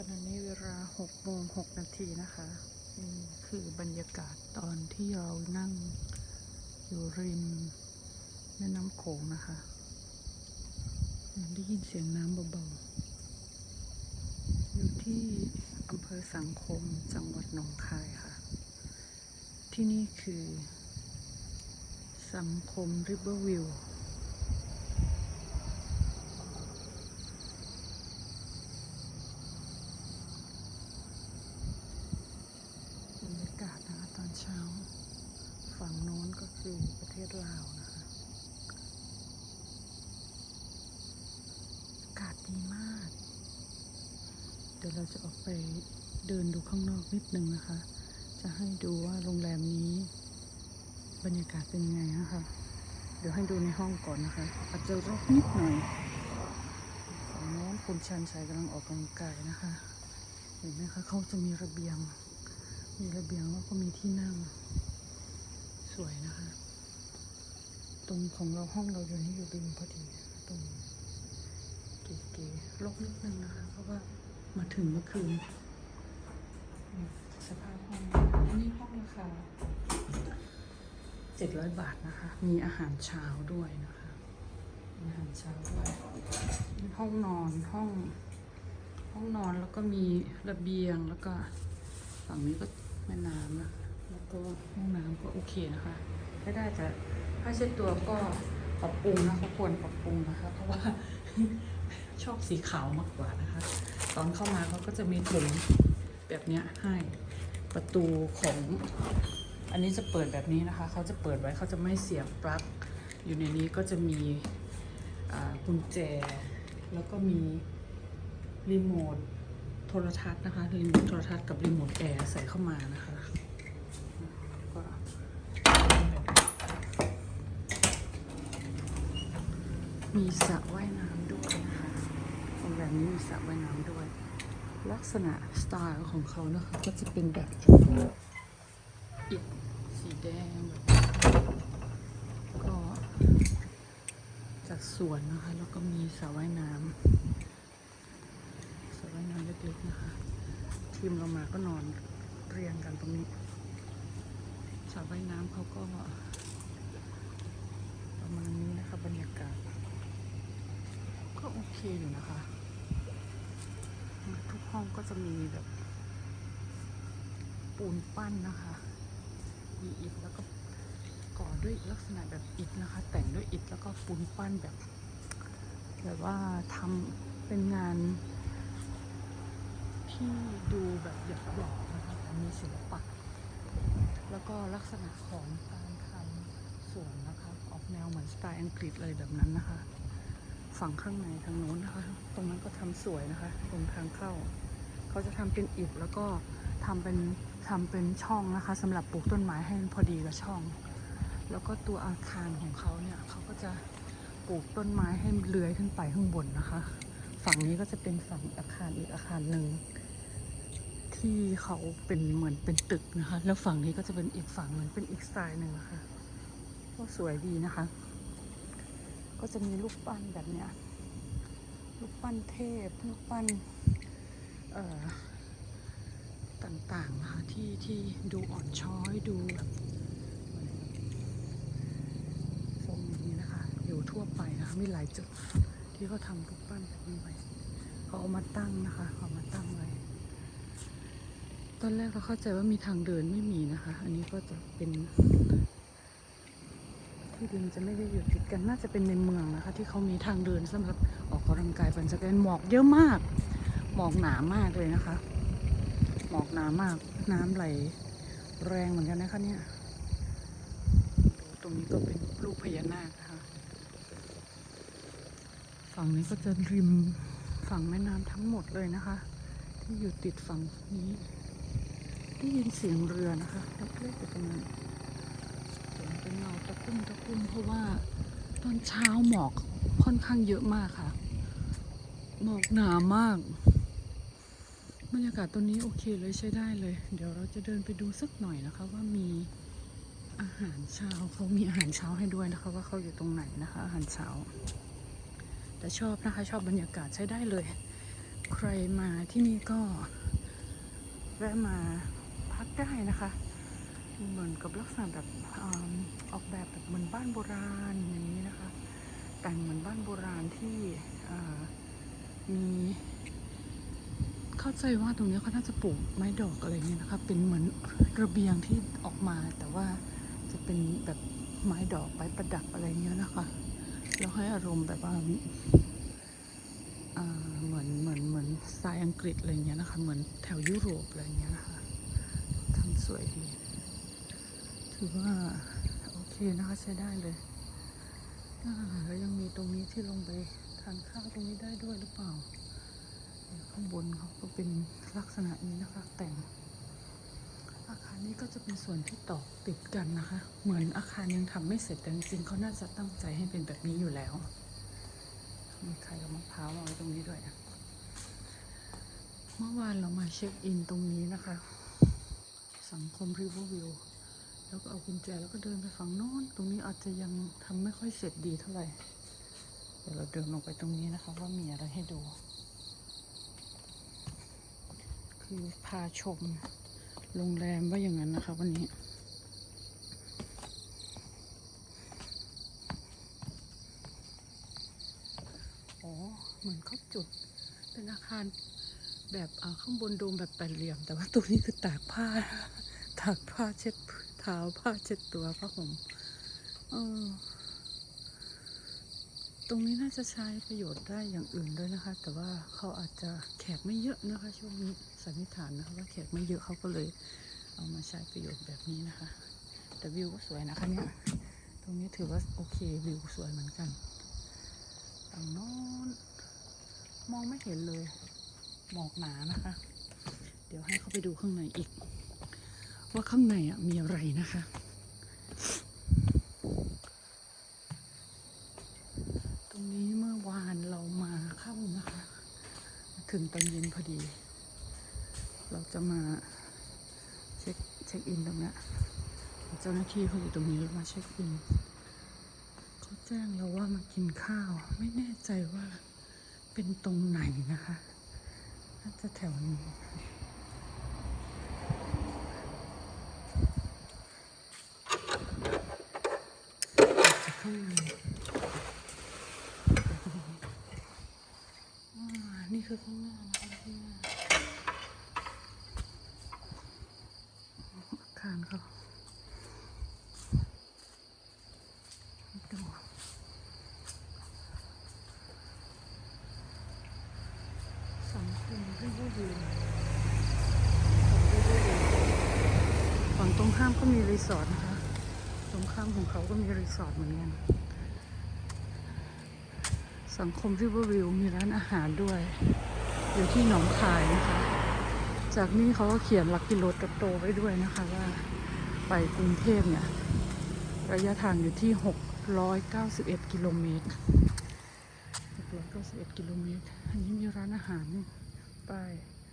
ขณะนี้เวลา6โมง6นาทีนะคะนี่คือบรรยากาศตอนที่เรานั่งอยู่ริมแม่น้ำโขงนะคะ ได้ยินเสียงน้ำเบาๆ อยู่ที่อำเภอสังคมจังหวัดหนองคายค่ะ ที่นี่คือสังคมริเวอร์วิว บรรยากาศนะคะตอนเช้า ฝั่งโน้นก็คือประเทศลาวนะคะ อากาศดีมาก เดี๋ยวเราจะออกไปเดินดูข้างนอกนิดนึงนะคะ จะให้ดูว่าโรงแรมนี้ บรรยากาศเป็นยังไงนะคะ เดี๋ยวให้ดูในห้องก่อนนะคะ อาจจะรกนิดหน่อยฝั่งโน้นคุณชันชัยกำลังออกกำลังกายนะคะ เห็นไหมคะเขาจะมีระเบียง มีระเบียงแล้วก็มีที่นั่ง สวยนะคะ ตรงของเราห้องเราอยู่นี่อยู่ริมพอดีตรง เก๋ๆลกนิดนึงนะคะ เพราะว่ามาถึงเมื่อคืนสภาพห้องอันนี้ห้องราคาเจ็ดร้อยบาทนะคะ มีอาหารเช้าด้วยนะคะ อาหารเช้าด้วยห้องนอนห้อง ห้องนอนแล้วก็มีระเบียงแล้วก็ฝั่งนี้ก็แม่น้ำนะแล้วก็ห้องน้ำก็โอเคนะคะไม่ได้แต่ผ้าเช็ดตัวก็ปรับปรุงนะเขาควรปรับปรุงนะคะ เพราะว่า ชอบสีขาวมากกว่านะคะ ตอนเข้ามาเขาก็จะมีถุงแบบนี้ให้ประตูของ อันนี้จะเปิดแบบนี้นะคะเขาจะเปิดไว้เขาจะไม่เสียบปลั๊กอยู่ในนี้ก็จะมีกุญแจ แล้วก็มีรีโมทโทรทัศน์นะคะรีโมทโทรทัศน์กับรีโมทแอร์ใส่เข้ามานะคะก็มีสระว่ายน้ำด้วยนะคะโรงแรม นี้มีสระว่ายน้ำด้วย ลักษณะสไตล์ของเขานะคะ ก็จะเป็นแบบอิฐสีแดงแบบก็จัดสวนนะคะ แล้วก็มีสระว่ายน้ำสระว่ายน้ำเล็กๆนะคะ ทีมเรามาก็นอนเรียงกันตรงนี้สระว่ายน้ำเขาก็ประมาณนี้นะคะบรรยากาศก็โอเคอยู่นะคะ ห้องก็จะมีแบบปูนปั้นนะคะ มีอิฐแล้วก็ก่อด้วยลักษณะแบบอิฐนะคะ แต่งด้วยอิฐแล้วก็ปูนปั้นแบบ แบบว่าทำเป็นงาน ที่ดูแบบหยาบหยาบๆนะคะแต่มีศิลปะ แล้วก็ลักษณะของการทำสวนนะคะ ออกแนวเหมือนสไตล์อังกฤษเลยแบบนั้นนะคะ ฝั่งข้างในทางโน้นนะคะ ตรงนั้นก็ทำสวยนะคะ ตรงทางเข้า เขาจะทำเป็นอิฐแล้วก็ทำเป็นทำเป็นช่องนะคะสำหรับปลูกต้นไม้ให้มันพอดีกับช่อง แล้วก็ตัวอาคารของเขาเนี่ยเขาก็จะปลูกต้นไม้ให้เลื้อยขึ้นไปข้างบนนะคะ ฝั่งนี้ก็จะเป็นฝั่งอาคารอีกอาคารหนึ่งที่เขาเป็นเหมือนเป็นตึกนะคะ แล้วฝั่งนี้ก็จะเป็นอีกฝั่งเหนึ่งเป็นอีกสไตล์หนึ่งนะคะก็สวยดีนะคะ ก็จะมีลูกปั้นแบบเนี้ยลูกปั้นเทพลูกปั้น ต่างๆนะคะที่ที่ดูอ่อนช้อยดูแบบทรงนี้นะคะ อยู่ทั่วไปนะคะมีหลายจุดที่เขาทำลูกปั้นแบบนี้ไว้เขาเอามาตั้งนะคะเอามาตั้งไว้ตอนแรกเราเข้าใจว่ามีทางเดินไม่มีนะคะ อันนี้ก็จะเป็น ที่ดินจะไม่ได้อยู่ติดกันน่าจะเป็นในเมืองนะคะ ที่เขามีทางเดินสำหรับออกกำลังกายปั่นจักรยานหมอกเยอะมาก หมอกหนามากเลยนะคะ หมอกหนามาก น้ำไหลแรงเหมือนกันนะคะเนี่ยตรงนี้ก็เป็นรูปพญานาคนะคะฝั่งนี้ก็จะริมฝั่งแม่น้ำทั้งหมดเลยนะคะ ที่อยู่ติดฝั่งนี้ได้ยินเสียงเรือนะคะเล็กๆอยู่ตรงนั้นเสียงเป็นเงาตะคุ่มตะคุ่มเพราะว่าตอนเช้าหมอกค่อนข้างเยอะมากค่ะ หมอกหนามาก รรยากาศตรงนี้โอเคเลยใช้ได้เลย เดี๋ยวเราจะเดินไปดูสักหน่อยนะคะ ว่ามีอาหารเช้าเขามีอาหารเช้าให้ด้วยนะคะ ว่าเขาอยู่ตรงไหนนะคะ อาหารเช้า แต่ชอบนะคะชอบบรรยากาศใช้ได้เลย ใครมาที่นี่ก็แวะมาพักได้นะคะ เหมือนกับลักษณะแบบอออกแบบแบบเหมือนบ้านโบราณอย่างนี้นะคะ แต่งเหมือนบ้านโบราณที่มี เข้าใจว่าตรงนี้เขาน่าจะปลูกไม้ดอกอะไรเงี้ยนะคะ เป็นเหมือนระเบียงที่ออกมาแต่ว่าจะเป็นแบบไม้ดอกไม้ประดับอะไรเงี้ยนะคะ แล้วให้อารมณ์แบบว่าเหมือนเหมือนเหมือนสไตล์อังกฤษอะไรเงี้ยนะคะ เหมือนแถวยุโรปอะไรเงี้ยนะคะทำสวยดี ถือว่าโอเคนะคะใช้ได้เลยแล้วยังมีตรงนี้ที่ลงไปทานข้าวตรงนี้ได้ด้วยหรือเปล่า ข้างบนเขาก็เป็นลักษณะนี้นะคะ แต่ง อาคารนี้ก็จะเป็นส่วนที่ต่อติดกันนะคะ เหมือนอาคารยังทำไม่เสร็จแต่จริงๆเขาน่าจะตั้งใจให้เป็นแบบนี้อยู่แล้วมีใครเอามะพร้าวมาไว้ตรงนี้ด้วยอะเมื่อวานเรามาเช็คอินตรงนี้นะคะ สังคมริเวอร์วิวแล้วก็เอากุญแจแล้วก็เดินไปฝั่งโน้น ตรงนี้อาจจะยังทำไม่ค่อยเสร็จดีเท่าไหร่ เดี๋ยวเราเดินลงไปตรงนี้นะคะ ว่ามีอะไรให้ดู คือพาชมโรงแรมว่าอย่างนั้นนะคะวันนี้อ๋อเหมือนเขาจุดเป็นอาคารแบบข้างบนโดมแบบแปดเหลี่ยม แต่ว่าตรงนี้คือตากผ้า ตากผ้าเช็ดเท้าผ้าเช็ดตัวผ้าห่มเออตรงนี้น่าจะใช้ประโยชน์ได้อย่างอื่นด้วยนะคะ แต่ว่าเขาอาจจะแขกไม่เยอะนะคะช่วงนี้ สันนิษฐานนะคะว่าแขกไม่เยอะเขาก็เลยเอามาใช้ประโยชน์แบบนี้นะคะ แต่วิวก็สวยนะคะเนี่ย ตรงนี้ถือว่าโอเควิวสวยเหมือนกันฝั่งโน้นมองไม่เห็นเลยหมอกหนานะคะ เดี๋ยวให้เขาไปดูข้างในอีก ว่าข้างในอะมีอะไรนะคะตรงนี้เมื่อวานเรามาค่ำนะคะ ถึงตอนเย็นพอดี เราจะมาเช็คเช็คอินตรงนี้เจ้าหน้าที่เขาอยู่ตรงนี้มาเช็คอินเขาแจ้งเราว่ามากินข้าว ไม่แน่ใจว่าเป็นตรงไหนนะคะน่าจะแถวนี้จากข้าในนี่คือข้างหน้านะคะข้างหน้าอาคารเขาดูสังคมริเวอร์วิวฝั่งตรงข้ามก็มี รีสอร์ทนะคะ ตรงข้ามของเขาก็มีรีสอร์ทเหมือนกัน สังคมริเวอร์วิวมีร้านอาหารด้วย อยู่ที่หนองคายนะคะ จากนี้เขาก็เขียนหลักกิโลโตไว้ด้วยนะคะว่าไปกรุงเทพเนี่ย ระยะทางอยู่ที่ 691 กิโลเมตร 691 กิโลเมตร อันนี้มีร้านอาหารป้าย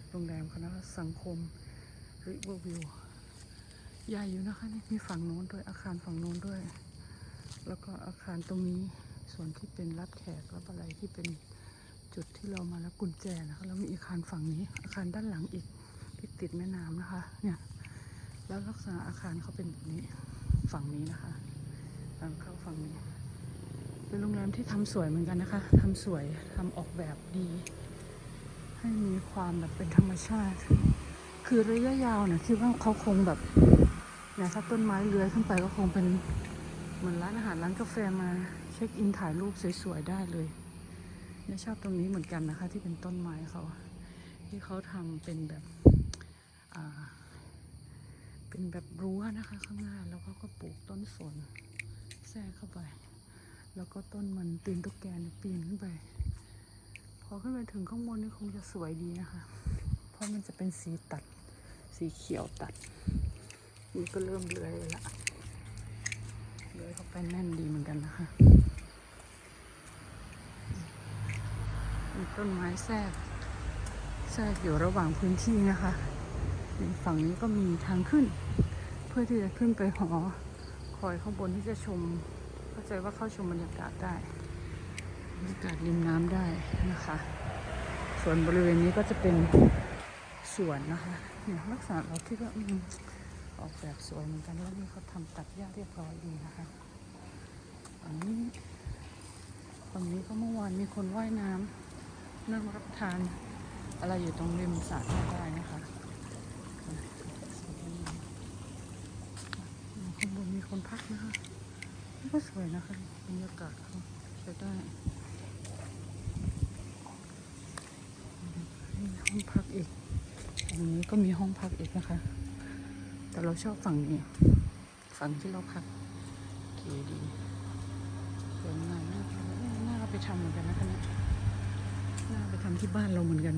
โรงแรมคณะสังคมริเวอร์วิว ใหญ่อยู่นะคะนี่มีฝั่งโน้นด้วยอาคารฝั่งโน้นด้วย แล้วก็อาคารตรงนี้ส่วนที่เป็นรับแขกรับอะไรที่เป็นจุดที่เรามารับกุญแจนะคะแล้วมีอาคารฝั่งนี้ อาคารด้านหลังอีกที่ติดแม่น้ำนะคะ เนี่ย แล้วลักษณะอาคารเขาเป็นแบบนี้ฝั่งนี้นะคะทางเข้าฝั่งนี้ เป็นโรงแรมที่ทำสวยเหมือนกันนะคะทำสวยทำออกแบบดี ให้มีความแบบเป็นธรรมชาติ คือระยะยาวเนี่ยคิดว่าเขาคงแบบ เนี่ยถ้าต้นไม้เลื้อยขึ้นไปก็คงเป็นเหมือนร้านอาหารร้านกาแฟมาเช็คอินถ่ายรูปสวยๆได้เลยเนี่ยชอบตรงนี้เหมือนกันนะคะ ที่เป็นต้นไม้เขาที่เขาทำเป็นแบบเป็นแบบรั้วนะคะข้างหน้าแล้วเขาก็ปลูกต้นสนแทรกเข้าไป แล้วก็ต้นมันตีนตุ๊กแกนี่ปีนขึ้นไป พอขึ้นไปถึงข้างบนนี่คงจะสวยดีนะคะ เพราะมันจะเป็นสีตัดสีเขียวตัด นี่ก็เริ่มเลื้อยละเลื้อยเข้าไปแน่นดีเหมือนกันนะคะมีต้นไม้แทรกแทรกอยู่ระหว่างพื้นที่นะคะฝั่งนี้ก็มีทางขึ้น เพื่อที่จะขึ้นไปหอคอยข้างบนที่จะชม เข้าใจว่าเข้าชมบรรยากาศได้บรรยากาศริมน้ำได้นะคะสส่วนบริเวณนี้ก็จะเป็นสวนนะคะเนี่ยลักษณะเราคิดว่า ออกแบบสวยเหมือนกันแล้วนี่เขาทำตัดหญ้าเรียบร้อยดีนะคะอันนี้ฝั่งนี้ก็เมื่อวานมีคนว่ายน้ำนั่งรับทานอะไรอยู่ตรงริมสระได้นะคะข้างบนมีคนพักนะคะนี่ก็สวยนะคะบรรยากาศเขาใช้ได้มีห้องพักอีกตรงนี้ก็มีห้องพักอีกนะคะ แต่เราชอบฝั่งนี้ ฝั่งที่เราพักเก๋ดีสวยงามมากเลยเอ้ยน่าเอาไปทำเหมือนกันนะคะเนี่ยน่าไปทำที่บ้านเราเหมือนกัน